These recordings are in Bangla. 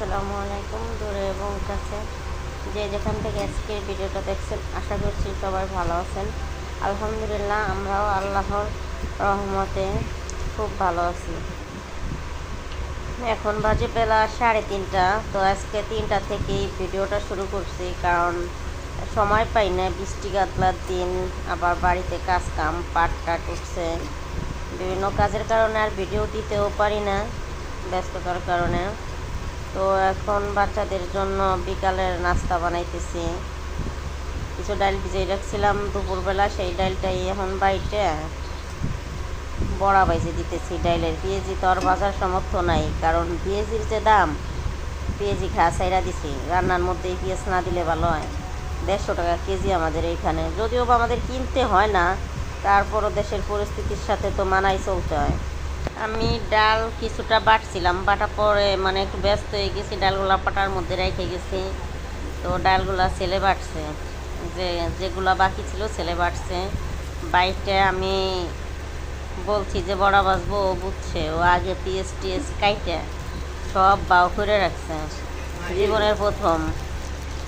আসসালামু আলাইকুম, দূরে এবং কাছে। যে যেখান থেকে আজকের ভিডিওটা দেখছেন, আশা করছি সবাই ভালো আছেন। আলহামদুলিল্লাহ, আমরাও আল্লাহর রহমতে খুব ভালো আছি। এখন বাজে বেলা সাড়ে তিনটা, তো আজকে তিনটা থেকেই ভিডিওটা শুরু করছি, কারণ সময় পাই না, বৃষ্টি গাতলার দিন, আবার বাড়িতে কাজ কাম পাট টাট বিভিন্ন কাজের কারণে আর ভিডিও দিতেও পারি না, ব্যস্ততার কারণে। তো এখন বাচ্চাদের জন্য বিকালের নাস্তা বানাইতেছি। কিছু ডাল ভিজিয়ে রাখছিলাম দুপুরবেলা, সেই ডালটাই এখন বাড়িতে বড়া বাইজে দিতেছি ডাইলের পেঁয়াজি তো আর বাজার সমর্থ নাই, কারণ পেঁয়াজির যে দাম, পেঁয়াজি খাওয়া সাইরা দিছি। রান্নার মধ্যে পেঁয়াজ না দিলে ভালো হয়। দেড়শো টাকা কেজি আমাদের এইখানে। যদিও বা আমাদের কিনতে হয় না, তারপরও দেশের পরিস্থিতির সাথে তো মানাই চলতে হয়। আমি ডাল কিছুটা বাটছিলাম বাটা পরে মানে একটু ব্যস্ত হয়ে গেছি ডালগুলা পাটার মধ্যে রেখে গেছি। তো ডালগুলা ছেলে বাটছে যে যেগুলা বাকি ছিল ছেলে বাটছে। বাইটে আমি বলছি যে বড়া বাজবো ও বুঝছে ও আগে পিএস টিএস কাইটে সব বাউ করে রাখছে। জীবনের প্রথম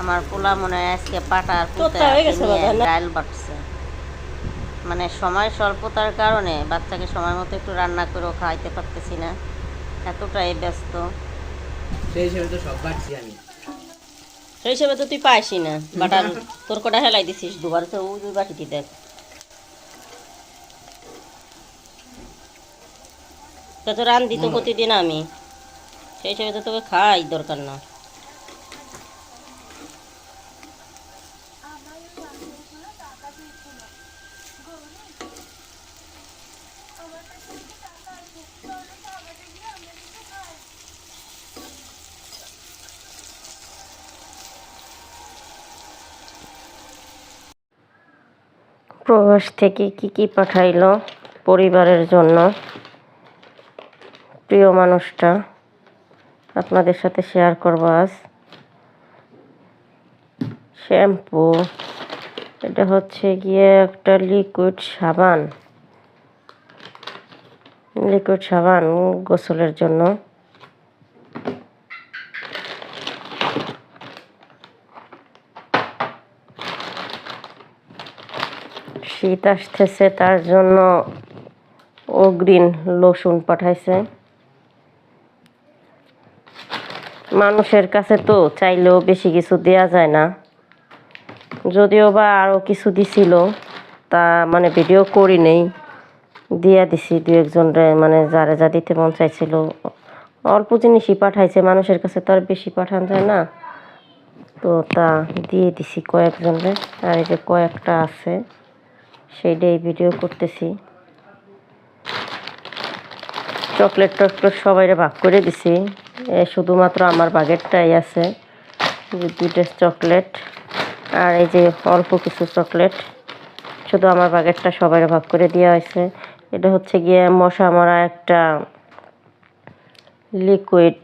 আমার পোলা মনে হয় আজকে পাটার? ডাল বাটছে। মানে সময় স্বল্পতার কারণে বাচ্চাকে সময় মতো একটু রান্না করেও খাওয়াইতে পারতেছি না। এতটাই ব্যস্ত। সেই হিসেবে তো সব বাড়ছি আমি। সেই হিসেবে তো তুই পাইসি না। বাটার তোর কটা হেলাই দিছিস? দুবার তো ওই দুই বাটিতে দেখ। তা তো রান দিত প্রতিদিন আমি। সেই হিসেবে তো তোকে খাই দরকার না। প্রবাস থেকে কি কি পাঠাইলো পরিবারের জন্য? প্রিয় মানুষটা, আপনাদের সাথে শেয়ার করব আজ। শ্যাম্পু এটা হচ্ছে গিয়ে একটা লিকুইড সাবান। লিকুইড সাবান গোসলের জন্য। শীত আসতেছে, তার জন্য অগ্রিন লোশন পাঠাইছে। মানুষের কাছে তো চাইলেও বেশি কিছু দেয়া যায় না। যদিও বা আরও কিছু দিছিল, তা মানে ভিডিও করি নেই, দিয়া দিছি দু একজনরে মানে যারা যা দিতে মন চাইছিল। অল্প জিনিসই পাঠাইছে, মানুষের কাছে তো আর বেশি পাঠান যায় না। তো তা দিয়ে দিছি কয়েকজনরে, আর এই যে কয়েকটা আছে, সেইটাই ভিডিও করতেছি। চকলেট টকলেট সবাইরে ভাগ করে দিছি। শুধুমাত্র আমার বাগেরটাই আছে দুইটা চকলেট আর এই যে অল্প কিছু চকলেট, শুধু আমার বাগেরটা সবাইরে ভাগ করে দেওয়া হয়েছে। এটা হচ্ছে গিয়ে মশা মারা একটা লিকুইড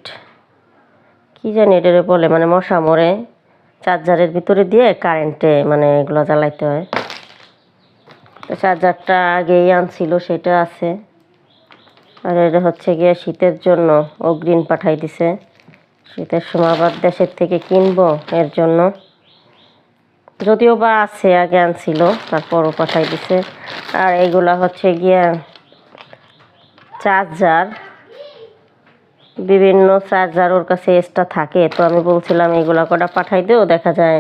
কি জানি এটা বলে মানে মশা মরে চার্জারের ভিতরে দিয়ে কারেন্টে মানে এগুলো জ্বালাইতে হয়। তো চার্জারটা আগেই আনছিল, সেটা আছে। আর এটা হচ্ছে গিয়ে শীতের জন্য অগ্রিম পাঠাই দিছে। শীতের সময় আবার দেশের থেকে কিনবো এর জন্য। যদিও বা আছে আগে আনছিল তারপরও পাঠাই দিছে। আর এগুলা হচ্ছে গিয়ে চার্জার। বিভিন্ন চার্জার ওর কাছে এক্সট্রা থাকে, তো আমি বলছিলাম, এগুলা কটা পাঠাই দিও, দেখা যায়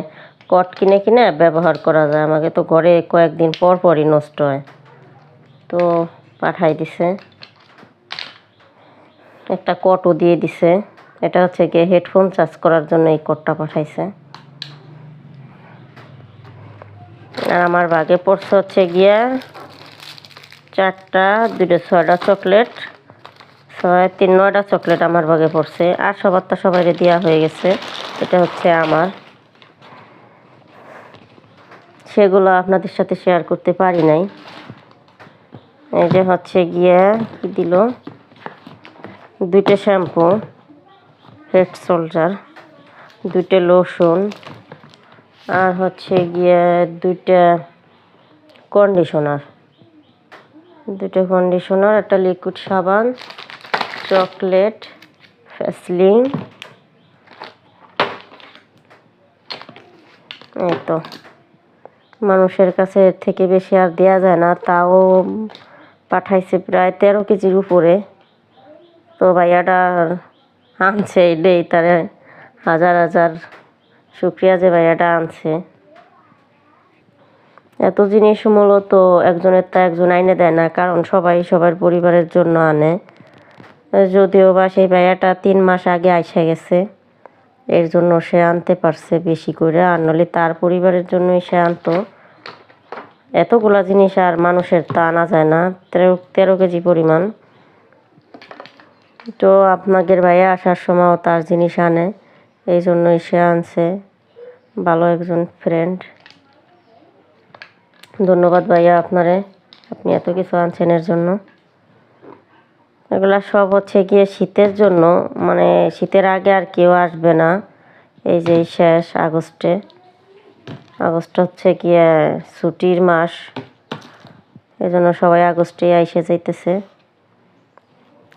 কট কিনে কিনে ব্যবহার করা যায়। আমাকে তো ঘরে কয়েকদিন পর পরই নষ্ট হয়। তো পাঠাই দিছে। একটা কটও দিয়ে দিছে। এটা হচ্ছে গিয়ে হেডফোন চার্জ করার জন্য এই কটটা পাঠাইছে। আর আমার বাগে পড়ছে হচ্ছে গিয়া চারটা দুটো ছয়টা চকলেট। ছয়, তিন, নয়টা চকলেট আমার বাগে পড়ছে। আর সবারটা সবাইরে দেওয়া হয়ে গেছে। এটা হচ্ছে আমার। সেগুলো আপনাদের সাথে শেয়ার করতে পারি নাই। এই যে হচ্ছে গিয়ে কি দিল? দুইটা শ্যাম্পু, হেড শোল্ডার দুইটা লোশন আর হচ্ছে গিয়ে দুইটা কন্ডিশনার দুটো কন্ডিশনার একটা লিকুইড সাবান চকলেট ফেসলিং এই তো। মানুষের কাছে এর থেকে বেশি আর দেওয়া যায় না, তাও পাঠাইছে প্রায় তেরো কেজির উপরে। তো ভাইয়াটা আনছে এই তার হাজার হাজার শুক্রিয়া যে ভাইয়াটা আনছে। এত জিনিস মূলত একজনের তা একজন আইনে দেয় না, কারণ সবাই সবার পরিবারের জন্য আনে। যদিও বা সেই ভাইয়াটা তিন মাস আগে আইসা গেছে, এর জন্য সে আনতে পারছে বেশি করে, আর নলে তার পরিবারের জন্যই সে আনতো। এতগুলা জিনিস আর মানুষের তা আনা যায় না, তেরো তেরো কেজি পরিমাণ। তো আপনাদের ভাইয়া আসার সময়ও তার জিনিস আনে। এই জন্যই সে আনছে। ভালো একজন ফ্রেন্ড ধন্যবাদ ভাইয়া আপনারে। আপনি এত কিছু আনছেন এর জন্য। এগুলা সব হচ্ছে গিয়ে শীতের জন্য। মানে শীতের আগে আর কেউ আসবে না। এই যে শেষ আগস্টে। আগস্ট হচ্ছে গিয়ে ছুটির মাস। এই জন্য সবাই আগস্টে এসে যাইতেছে।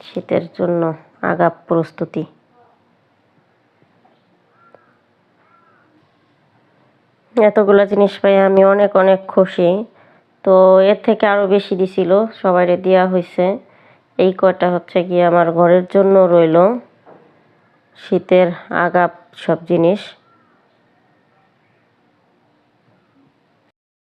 শীতের জন্য আগা প্রস্তুতি। এতগুলো জিনিস পাই আমি অনেক অনেক খুশি। তো এর থেকে আরও বেশি দিছিল, সবাইরে দেওয়া হয়েছে এই কয়টা হচ্ছে গিয়ে আমার ঘরের জন্য রইল। শীতের আগা সব জিনিস।